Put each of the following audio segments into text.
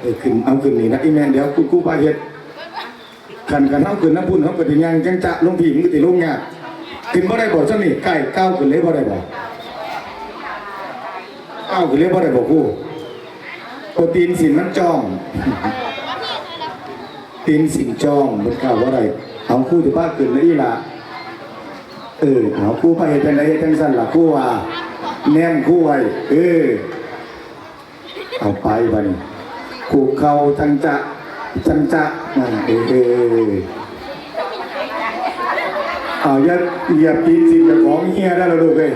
เออขึ้นเอาขึ้นนี่นะอีแม่นเดี๋ยวกูกูพาเฮ็ดคันกันเอาขึ้นน้ำพุ่นเขาก็สิยังจังจะลงผีมันก็สิลงยากขึ้นบ่ได้บ่ซั่นนี่ใกล้ก้าวขึ้นเลยบ่ได้บ่ก้าวขึ้นเลยบ่ได้บ่กูโปรตีนสินมันจ้อง ตีนสินจ้องมันกล่าวว่าอะไรเอาคู่ที่ป้าขึ้นเลยอีหล่ะเออเอาคู่ไปเฮ็ดจังไดเฮ็ดจังซั่นล่ะคู่ว่าแนมคู่ไว้เออเอาไปบัดน กูเข้าจังจะจังจะอ่าเออเอาอย่าอย่าปีนสิจะของเฮียได้แล้วลูกเอ้ย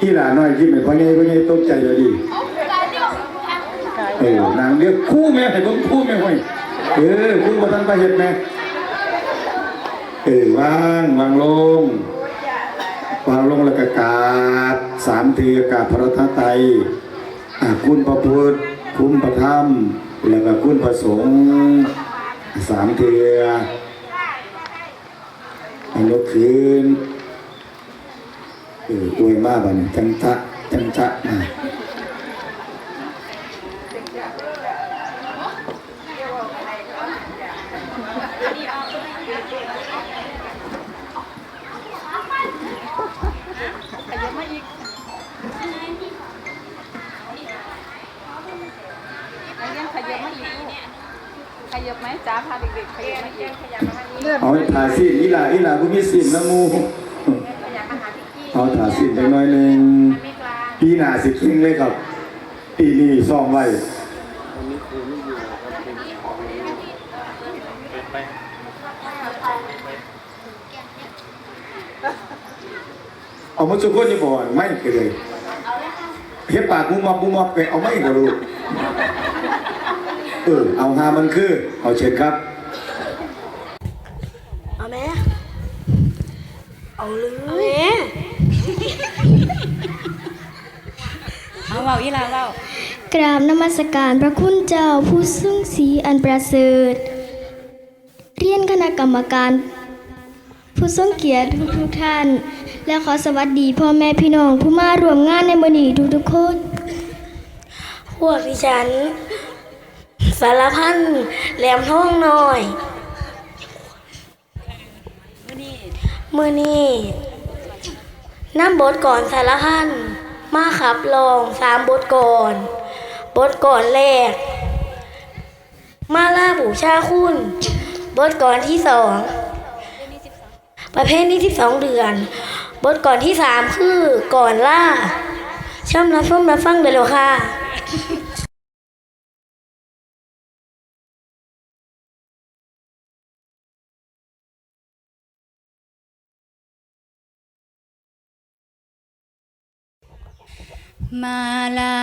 อีหลานน้อยยิ้มให้พ่อใหญ่พ่อใหญ่ตกใจเลยดิเออนางเรียกคู่แม่ให้เบิ่งคู่แม่ห้อยเออคู่บ่ทันไปเฮ็ดแม่เออวางวางลงวางลงแล้วก็กาบสามทีกาบพระรัตนตร คุณพระพุทธคุณพระธรรม แล้วก็คุณพระสงฆ์สามเทียอันลกคืนเอออวยมาบันจังทะจังทะนะ ขยับมาอีกนักเรียน ขยับมาอีกลูกขยับไหมจ้าพาเด็กๆขยับมาอีกขยับมาอีกเลือดเอาถ่ายสิอีหลาอีหลาคุณมีสินนะมูเอาถ่ายสิไปหน่อยหนึ่งปีหน้าสิคิงเลยครับปีนี้ซ่อมไว้เอามาสุกคนจะบอกไม่เคยเลยเฮ็ดปากมุมมอบมุมมอบไปเอาไม่ก็รู้ เออเอาหามันคือ เอาเชิญครับ เอาไหมเอาเลยเอาไหมเอาเบาอีลาเบากราบนมัสการพระคุณเจ้าผู้ซึ่งสีอันประเสริฐ เรียนคณะกรรมการ ผู้ทรงเกียรติทุกทุกๆท่าน และขอสวัสดีพ่อแม่พี่น้องผู้มาร่วมงานในมื้อนี้ทุกๆคนพวกดิฉัน สารพันแหลมท้องหน่อย มือนี้น้ำบทก่อนสารพันมาขับลองสามบทก่อน บทก่อนแรก มาล่าบูชาคุณ บทก่อนที่สองประเภทนี้ที่สองเดือน บทก่อนที่สามคือก่อนล่าช่ำรับชมรับฟังเลยเหรอค่ะ มาลา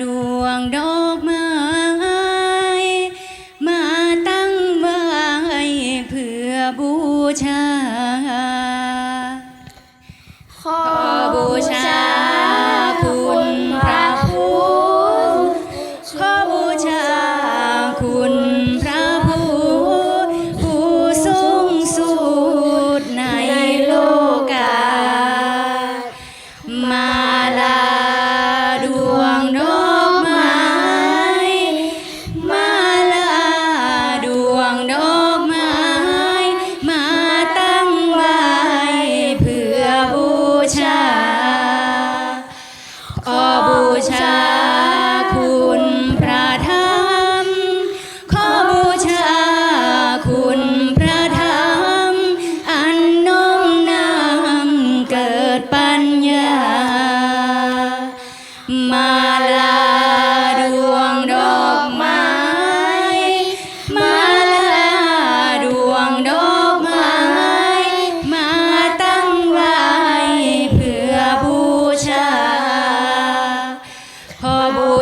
ดวงดอกไม้มาตั้งไว้เพื่อบูชา ขอ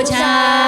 บู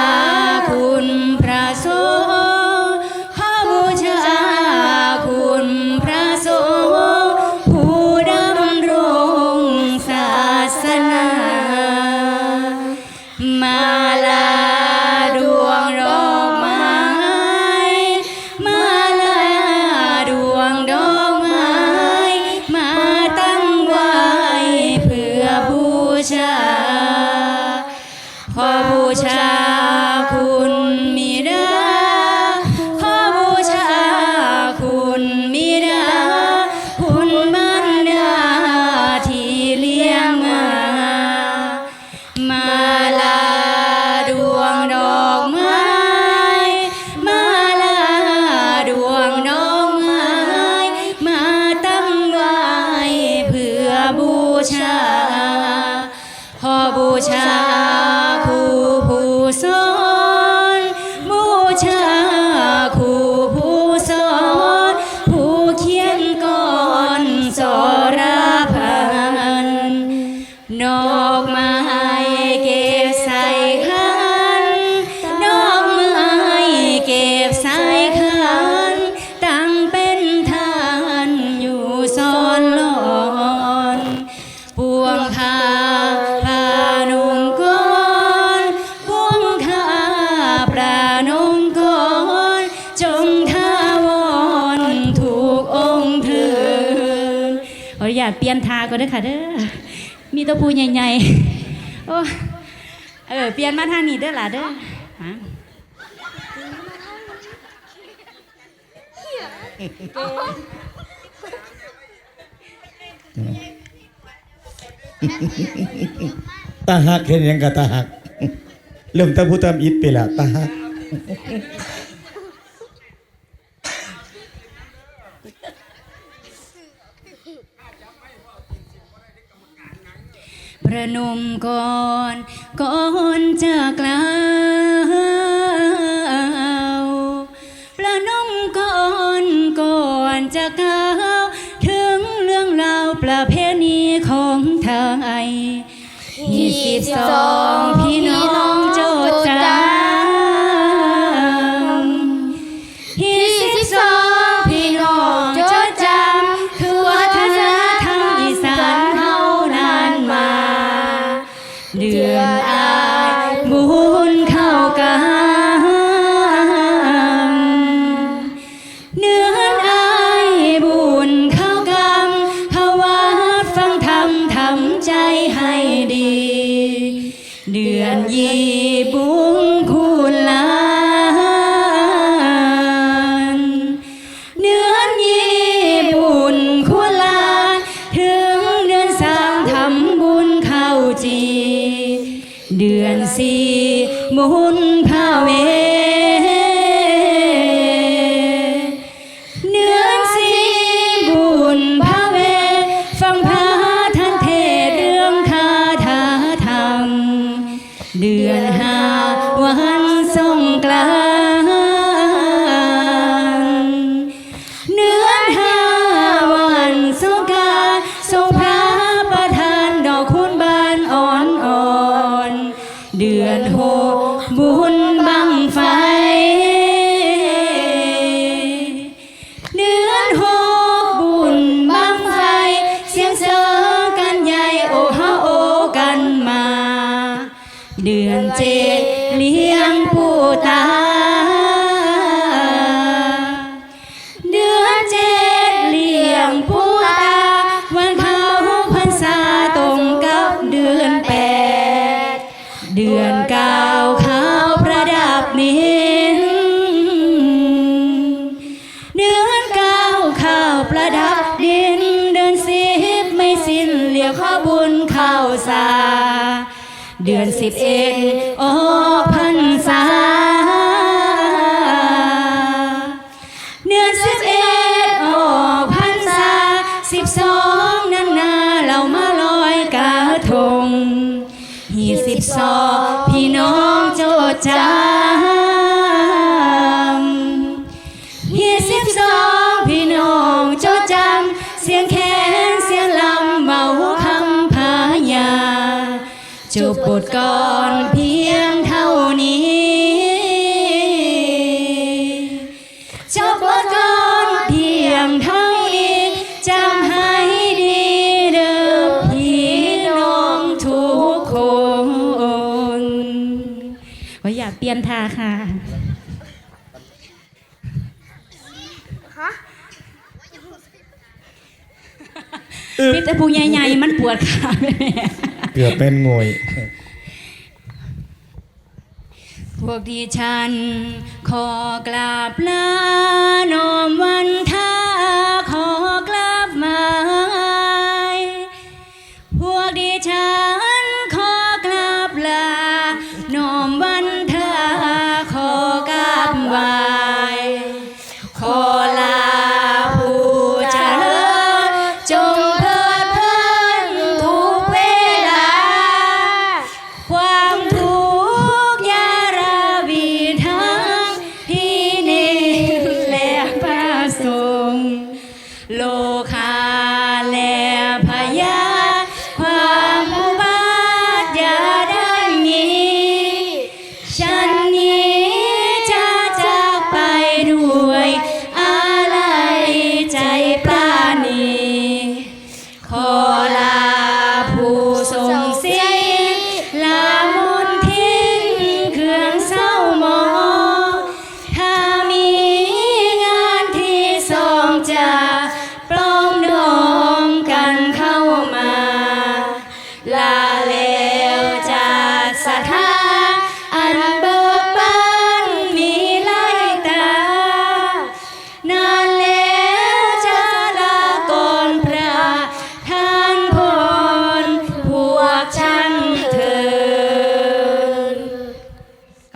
าเปลี่ยนทาก็ได้ค่ะเด้อมีตัวผู้ใหญ่ๆโอ้เออเปลี่ยนมาทางนี้เด้อล่ะเด้อตาหักเห็นยังกะตาหักเริ่มตะพูตามอิดไปละตาหัก 走。 บุญพาเวเนื้อสีบุญพาเว ฟังพระท่านเทศเรื่องคาถาธรรมเดือน จบบทก่อนเพียงเท่านี้ จบบทก่อนเพียงเท่านี้ จำให้ดีเดิมพี่น้องทุกคนว่อยากเปลี่ยนทาค่ะพี่แต่ผู้ใหญ่ๆมันปวดขาแม่ กือบเป็นงวย พวกดีฉัน ขอกราบลานอมวันท่าขอกราบมายพวกดีฉัน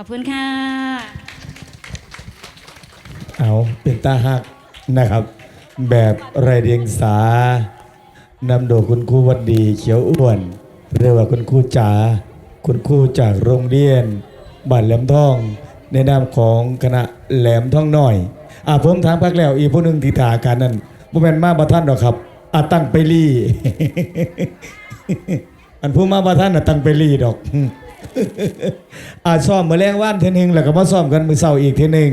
อบคุณค่ะ เอาเป็นตาหักนะครับ แบบไรเดียงสานำโดยคุณครูวันดีเขียวอ้วนเรียกว่าคุณครูจ๋าคุณครูจากโรงเรียนบ้านแหลมทอง ในนามของคณะแหลมทองน้อยอ่าผมถามพักแล้วอีกผู้หนึ่งที่ถาการนั้นบ่แม่นมาบ่ท่านหรอกครับอาตั้งไปรี่อันผู้มาบ่ท่านน่ะตั้งไปรี่ดอก อาซ้อมมือแรงว่านเทอนึงแล้วก็มาซ้อมกันมือเช้าอีกเทอนึง